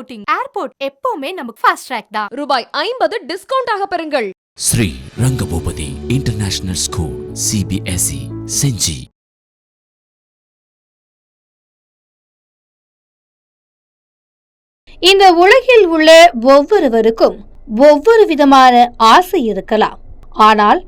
Outing airport எப்பவுமே நமக்கு fast track தான். ரூபாய் ஐம்பது டிஸ்கவுண்ட் ஆக பெறுங்கள். Sri Rangapoopathi international school CBSE Gingee. இந்த உலகில் உள்ள ஒவ்வொருவருக்கும் ஒவ்வொரு விதமான ஆசை இருக்கலாம். ஆனால்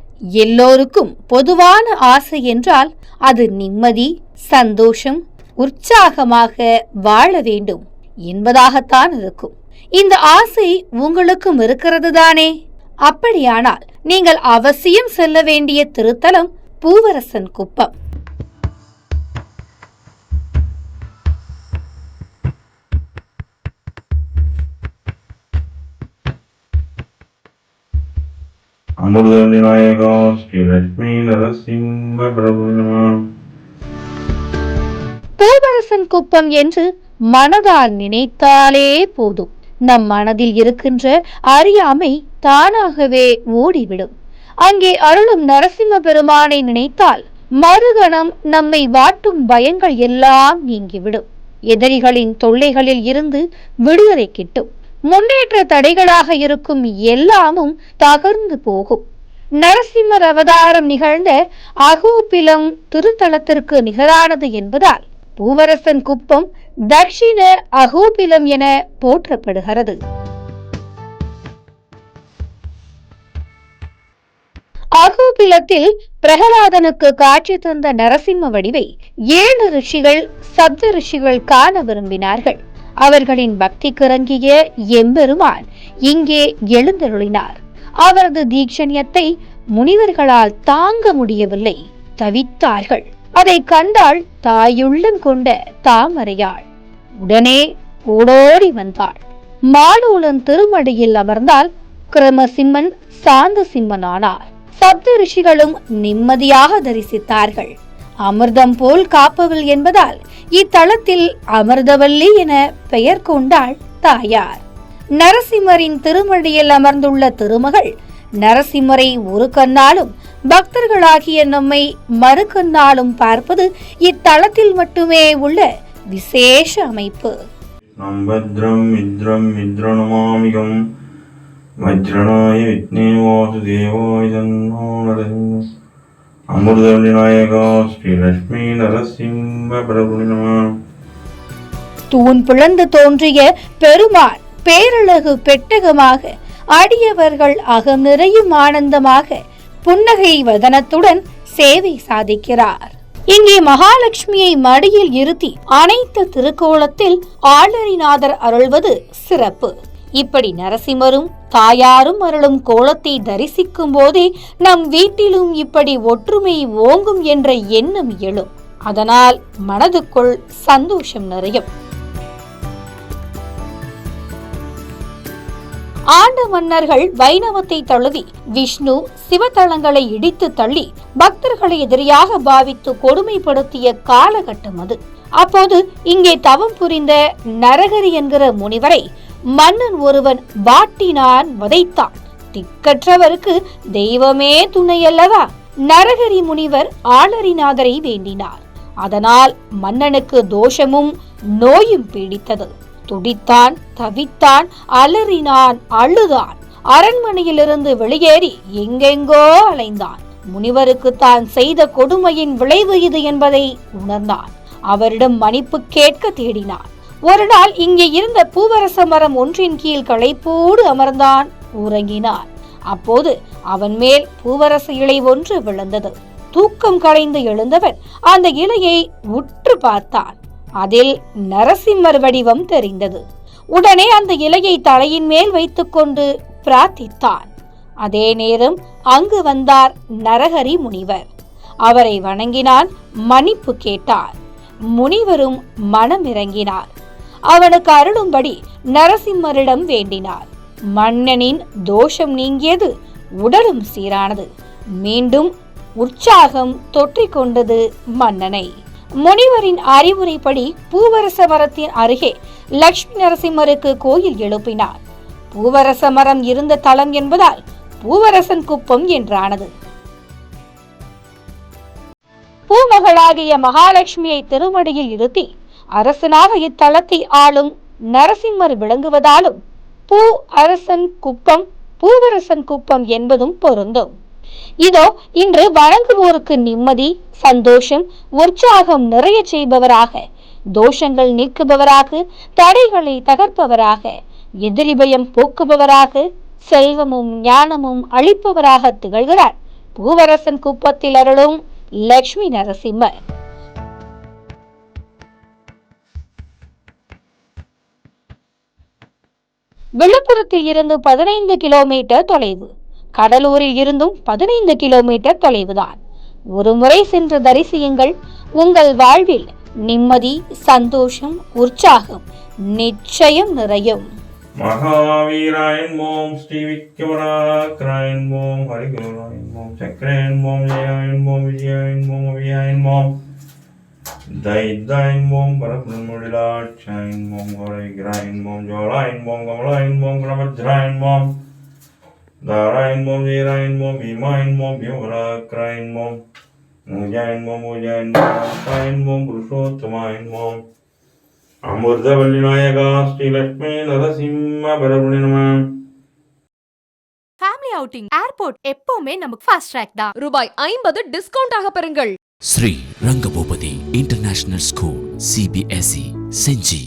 எல்லோருக்கும் பொதுவான ஆசை என்றால் அது நிம்மதி சந்தோஷம் உற்சாகமாக வாழ வேண்டும். என்பதாகத்தான் இருக்கும். இந்த ஆசை உங்களுக்கும் இருக்கிறது தானே அப்படியானால் நீங்கள் அவசியம் செல்ல வேண்டிய திருத்தலம் பூவரசன் குப்பம். அமிர்த விநாயகா ஸ்ரீ லட்சுமி நரசிம்ம பிரபு நமः. பூவரசன் குப்பம் என்று மனதால் நினைத்தாலே போதும். நம் மனதில் இருக்கின்ற அறியாமை தானாகவே ஓடிவிடும். அங்கே அருளும் நரசிம்ம பெருமானை நினைத்தால் மறுகணம் நம்மை வாட்டும் பயங்கள் எல்லாம் நீங்கிவிடும். எதிரிகளின் தொல்லைகளில் இருந்து விடுதலை கிட்டும். முன்னேற்ற தடைகளாக இருக்கும் எல்லாமும் தகர்ந்து போகும். நரசிம்மர் அவதாரம் நிகழ்ந்த அகோபிலம் திருத்தலத்திற்கு நிகரானது என்பதால் பூவரசன் குப்பம் தட்சிண அகோபிலம் என போற்றப்படுகிறது. அகோபிலத்தில் பிரகலாதனுக்கு காட்சி தந்த நரசிம்ம வடிவை ஏழு ரிஷிகள் சப்த ரிஷிகள் காண விரும்பினார்கள். அவர்களின் பக்திக்கு இறங்கிய எம்பெருமான் இங்கே எழுந்தருளினார். அவரது தீட்சண்யத்தை முனிவர்களால் தாங்க முடியவில்லை தவித்தார்கள். அதை கண்டாள் தாயுள்ளம் கொண்ட தாமரையாள் உடனே ஓடோடி வந்தாள். மாலூலன் திருமடியில் அமர்ந்தால் கிரமசிம்மன் சாந்த சிம்மன் ஆனார் சப்த ரிஷிகளும் நிம்மதியாக தரிசித்தார்கள். அமிர்தம் போல் காப்பவள் என்பதால் இத்தலத்தில் அமிர்தவல்லி என பெயர் கொண்டாள் தாயார். நரசிம்மரின் திருமடியில் அமர்ந்துள்ள திருமகள் நரசிம்மரை ஒரு கண்ணாலும் பக்தர்களாகிய நம்மை மறு கண்ணாலும் பார்ப்பது இத்தலத்தில் மட்டுமே உள்ள விசேஷ அமைப்பு. சம்பத்ரம் மித்ரம் மித்ரணமாமிகம் வஜ்ரணாய விக்னே வாசுதேவாய தன்னோ நரசிம்ம அமிர்த விநாயகா ஸ்ரீ லட்சுமி நரசிம்ம பிரபு நமः. தூண் பிளந்து தோன்றிய பெருமான் பேரழகு பெட்டகமாக அடியவர்கள் அகம் நிறையும் ஆனந்தமாக புன்னகை வதனத்துடன் சேவை சாதிக்கிறார். இங்கே மகாலட்சுமியை மடியில் இருத்தி அனைத்து திருக்கோலத்தில் ஆளரிநாதர் அருள்வது சிறப்பு. இப்படி நரசிம்மரும் தாயாரும் அருளும் கோலத்தை தரிசிக்கும் போதே நம் வீட்டிலும் இப்படி ஒற்றுமை ஓங்கும் என்ற எண்ணம் எழும். அதனால் மனதுக்குள் சந்தோஷம் நிறையும். ஆண்ட மன்னர்கள் வைணவத்தை தழுவி விஷ்ணு சிவத்தலங்களை இடித்து தள்ளி பக்தர்களை எதிரியாக பாவித்து கொடுமைப்படுத்திய காலகட்டம் அது. அப்போது இங்கே தவம் புரிந்த நரகரி என்கிற முனிவரை மன்னன் ஒருவன் வாட்டினான் வதைத்தான். திக்கற்றவருக்கு தெய்வமே துணை அல்லவா நரகரி முனிவர் ஆளரிநாதரை வேண்டினார். அதனால் மன்னனுக்கு தோஷமும் நோயும் பீடித்தது. துடித்தான் தவித்தான் அலறினான் அழுதான். அரண்மனையிலிருந்து வெளியேறி எங்கெங்கோ அலைந்தான். முனிவருக்கு தான் செய்த கொடுமையின் விளைவு இது என்பதை உணர்ந்தான். அவரிடம் மன்னிப்பு கேட்க தேடினான். ஒரு நாள் இங்கே இருந்த பூவரச மரம் ஒன்றின் கீழ் களைப்போடு அமர்ந்தான் உறங்கினான் அப்போது அவன் மேல் பூவரச இலை ஒன்று விழுந்தது. தூக்கம் களைந்து எழுந்தவன் அந்த இலையை உற்று பார்த்தான். அதில் நரசிம்மர் வடிவம் தெரிந்தது. உடனே அந்த இலையை தலையின் மேல் வைத்துக்கொண்டு பிரார்த்தித்தான். அதே நேரம் அங்கு வந்தார் நரஹரி முனிவர். அவரை வணங்கினான் மன்னிப்பு கேட்டார். முனிவரும் மனம் இறங்கினார் அவனுக்கு அருளும்படி நரசிம்மரிடம் வேண்டினார். மன்னனின் தோஷம் நீங்கியது உடலும் சீரானது. மீண்டும் உற்சாகம் தொற்றிக்கொண்டது மன்னனை. முனிவரின் அறிவுரைப்படி பூவரச மரத்தின் அருகே லட்சுமி நரசிம்மருக்கு கோயில் எழுப்பினார். பூவரச மரம் இருந்த தலம் என்பதால் பூவரசன் குப்பம் என்றானது. பூமகளாகிய மகாலட்சுமியை திருமடியில் இருத்தி அரசனாக இத்தலத்தை ஆளும் நரசிம்மர் விளங்குவதாலும் பூ அரசன் குப்பம் பூவரசன் குப்பம் என்பதும் பொருந்தும். இதோ இன்று வழங்குவோருக்கு நிம்மதி சந்தோஷம் உற்சாகம் நிறைய செய்பவராக தோஷங்கள் நீக்குபவராக தடைகளை தகர்ப்பவராக எதிரி பயம் போக்குபவராக செல்வமும் ஞானமும் அளிப்பவராக திகழ்கிறார். பூவரசன் குப்பத்தில் அருளும் லட்சுமி நரசிம்மர் விழுப்புரத்தில் இருந்து பதினைந்து கிலோமீட்டர் தொலைவு. கடலூரில் இருந்தும் பதினைந்து கிலோமீட்டர் தொலைவுதான். ஒருமுறை சென்று தரிசியுங்கள். உங்கள் வாழ்வில் நிம்மதி சந்தோஷம் உற்சாகம் நிச்சயம் நிறையும். மகாவீராயன் ஓம் ஸ்ரீ விக்கியவராக்கராயன் ஓம் ஹரிகுருராயன் ஓம் சக்கரயன் ஓம் ஜெயாயன் ஓம் விஜயாயன் ஓம் அபியாயன் ஓம் தைத்தாயன் ஓம் பரபிரம்மொழிலாட்சாயன் ஓம் கௌரவிகராயன் ஓம் ஜோலாயன் ஓம் கமலாயன் ஓம் குணபத்ராயன் ஓம் தாராயன் ஓம் வீராயன் ஓம் பீமாயன் ஓம் பீமவராக்கராயன் ஓம் மூஜாயன் ஓம் மூஜாயன் ஆக்காயன் ஓம் புருஷோத்தமாயன் ஓம் அமிர்தவல்லி நாயகா ஸ்ரீலக்ஷ்மி நரசிம்ம பரபுணி ஃபேமிலி அவுட்டிங் ஏர்போர்ட் எப்பவுமே நமக்கு ஃபாஸ்ட் ட்ராக் தான். ரூபாய் ஐம்பது டிஸ்கவுண்ட் ஆக பெறுங்கள். Sri Rangapoopathi international school CBSE Gingee